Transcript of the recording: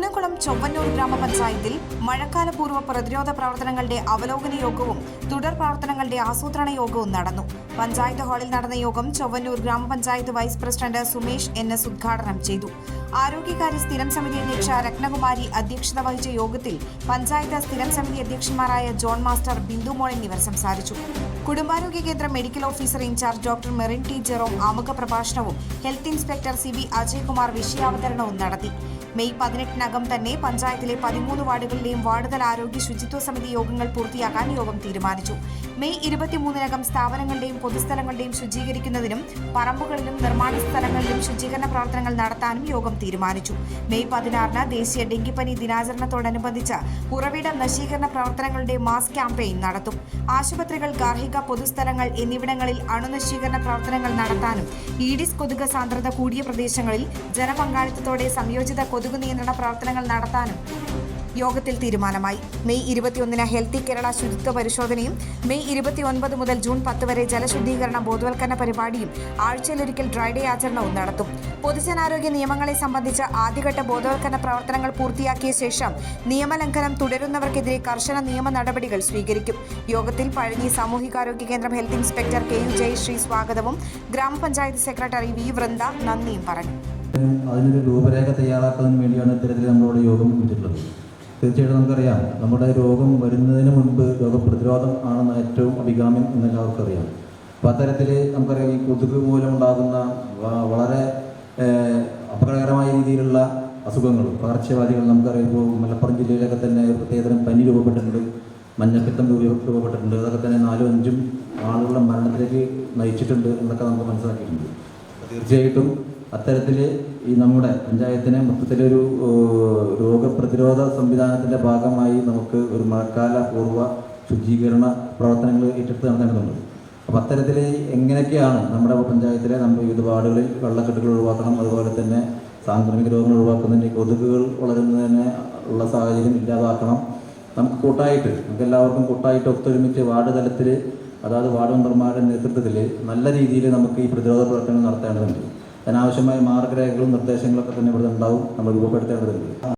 കുന്നംകുളം ചൊവ്വന്നൂർ ഗ്രാമപഞ്ചായത്തിൽ മഴക്കാലപൂർവ പ്രതിരോധ പ്രവർത്തനങ്ങളുടെ അവലോകന യോഗവും തുടർ പ്രവർത്തനങ്ങളുടെ ആസൂത്രണ യോഗവും നടന്നു. പഞ്ചായത്ത് ഹാളിൽ നടന്ന യോഗം Chowwannur gramapanchayat vice president Sumesh N S ഉദ്ഘാടനം ചെയ്തു. ആരോഗ്യകാര്യ സ്ഥിരം സമിതി അധ്യക്ഷ രത്നകുമാരി അധ്യക്ഷത വഹിച്ച യോഗത്തിൽ പഞ്ചായത്ത് സ്ഥിരം സമിതി അധ്യക്ഷന്മാരായ ജോൺ മാസ്റ്റർ ബിന്ദു മോൾ എന്നിവർ സംസാരിച്ചു. കുടുംബാരോഗ്യ കേന്ദ്ര medical officer incharge doctor Merin T Jerome ആമുഖ പ്രഭാഷണവും health inspector C V Ajaykumar വിഷയാവതരണവും നടത്തി. മെയ് പതിനെട്ടിനകം തന്നെ പഞ്ചായത്തിലെ പതിമൂന്ന് വാർഡുകളിലെയും വാർഡുതല ആരോഗ്യ ശുചിത്വ സമിതി യോഗങ്ങൾ പൂർത്തിയാക്കാൻ യോഗം തീരുമാനിച്ചു. മെയ് ഇരുപത്തിമൂന്നിനകം സ്ഥാപനങ്ങളുടെയും പൊതുസ്ഥലങ്ങളുടെയും ശുചീകരിക്കുന്നതിനും പറമ്പുകളിലും നിർമ്മാണ സ്ഥലങ്ങളിലും ശുചീകരണ പ്രവർത്തനങ്ങൾ നടത്താനും യോഗം തീരുമാനിച്ചു. മെയ് പതിനാറിന് ദേശീയ ഡെങ്കിപ്പനി ദിനാചരണത്തോടനുബന്ധിച്ച് ഉറവിട നശീകരണ പ്രവർത്തനങ്ങളുടെ മാസ് ക്യാമ്പയിൻ നടത്തും. ആശുപത്രികൾ ഗാർഹിക പൊതുസ്ഥലങ്ങൾ എന്നിവിടങ്ങളിൽ അണുനശീകരണ പ്രവർത്തനങ്ങൾ നടത്താനും ഈഡിസ് കൊതുക് സാന്ദ്രത കൂടിയ പ്രദേശങ്ങളിൽ ജനപങ്കാളിത്തത്തോടെ സംയോജിത കൊതുക് നിയന്ത്രണ പ്രവർത്തനങ്ങൾ നടത്താനും യോഗത്തിൽ തീരുമാനമായി. മെയ് ഇരുപത്തിയൊന്നിന് ഹെൽത്തി കേരള ശുചിത്വ പരിശോധനയും മെയ് ഇരുപത്തിയൊൻപത് മുതൽ ജൂൺ പത്ത് വരെ ജലശുദ്ധീകരണ ബോധവൽക്കരണ പരിപാടിയും ആഴ്ചയിലൊരിക്കൽ ഡ്രൈ ഡേ ആചരണവും നടത്തും. പൊതുജനാരോഗ്യ നിയമങ്ങളെ സംബന്ധിച്ച് ആദ്യഘട്ട ബോധവൽക്കരണ പ്രവർത്തനങ്ങൾ പൂർത്തിയാക്കിയ ശേഷം നിയമലംഘനം തുടരുന്നവർക്കെതിരെ കർശന നിയമ നടപടികൾ സ്വീകരിക്കും. യോഗത്തിൽ പഴഞ്ഞി സാമൂഹികാരോഗ്യ കേന്ദ്രം health inspector K U Jayasree സ്വാഗതവും ഗ്രാമപഞ്ചായത്ത് സെക്രട്ടറി വി വൃന്ദ നന്ദിയും പറഞ്ഞു. അതിനൊരു രൂപരേഖ തയ്യാറാക്കുന്നതിന് വേണ്ടിയാണ് ഇത്തരത്തിൽ നമ്മളോട് യോഗം കൂട്ടിയിട്ടുള്ളത് തീർച്ചയായിട്ടും നമുക്കറിയാം നമ്മുടെ രോഗം വരുന്നതിന് മുൻപ് രോഗപ്രതിരോധം ആണ് ഏറ്റവും അഭികാമ്യം എന്നെല്ലാവർക്കും അറിയാം. അപ്പോൾ അത്തരത്തിൽ നമുക്കറിയാം ഈ കൊതുക് മൂലമുണ്ടാകുന്ന വളരെ അപകടകരമായ രീതിയിലുള്ള അസുഖങ്ങൾ പകർച്ചവ്യാധികൾ നമുക്കറിയാം. ഇപ്പോൾ മലപ്പുറം ജില്ലയിലൊക്കെ തന്നെ ഒരു പ്രത്യേകതരം പനി രൂപപ്പെട്ടിട്ടുണ്ട് മഞ്ഞപ്പിത്തം രൂപ- രൂപപ്പെട്ടിട്ടുണ്ട് അതൊക്കെ തന്നെ നാലും അഞ്ചും ആളുകളുടെ മരണത്തിലേക്ക് നയിച്ചിട്ടുണ്ട് എന്നൊക്കെ നമുക്ക് മനസ്സിലാക്കിയിട്ടുണ്ട്. തീർച്ചയായിട്ടും അത്തരത്തിൽ ഈ നമ്മുടെ പഞ്ചായത്തിനെ മൊത്തത്തിലൊരു രോഗപ്രതിരോധ സംവിധാനത്തിന്റെ ഭാഗമായി നമുക്ക് ഒരു മഴക്കാല പൂർവ ശുചീകരണ പ്രവർത്തനങ്ങൾ ഏറ്റെടുത്ത് നടത്തേണ്ടതുണ്ട്. അപ്പോൾ അത്തരത്തിൽ എങ്ങനെയൊക്കെയാണ് നമ്മുടെ പഞ്ചായത്തിലെ നമ്മുടെ വിവിധ വാർഡുകളിൽ വെള്ളക്കെട്ടുകൾ ഒഴിവാക്കണം അതുപോലെ തന്നെ സാംക്രമിക രോഗങ്ങൾ ഒഴിവാക്കുന്നതിന് കൊതുകുകൾ വളരുന്നതിന് ഉള്ള സാഹചര്യം ഇല്ലാതാക്കണം. നമുക്ക് കൂട്ടായിട്ട് നമുക്ക് എല്ലാവർക്കും കൂട്ടായിട്ട് ഒത്തൊരുമിച്ച് വാർഡ് തലത്തിൽ അതായത് വാർഡ് മെമ്പർമാരുടെ നേതൃത്വത്തിൽ നല്ല രീതിയിൽ നമുക്ക് ഈ പ്രതിരോധ പ്രവർത്തനങ്ങൾ നടത്തേണ്ടതുണ്ട്. അതിനാവശ്യമായ മാർഗരേഖകളും നിർദ്ദേശങ്ങളൊക്കെ തന്നെ ഇവിടെ ഉണ്ടാവും. നമ്മൾ രൂപപ്പെടുത്തേണ്ടതുണ്ട്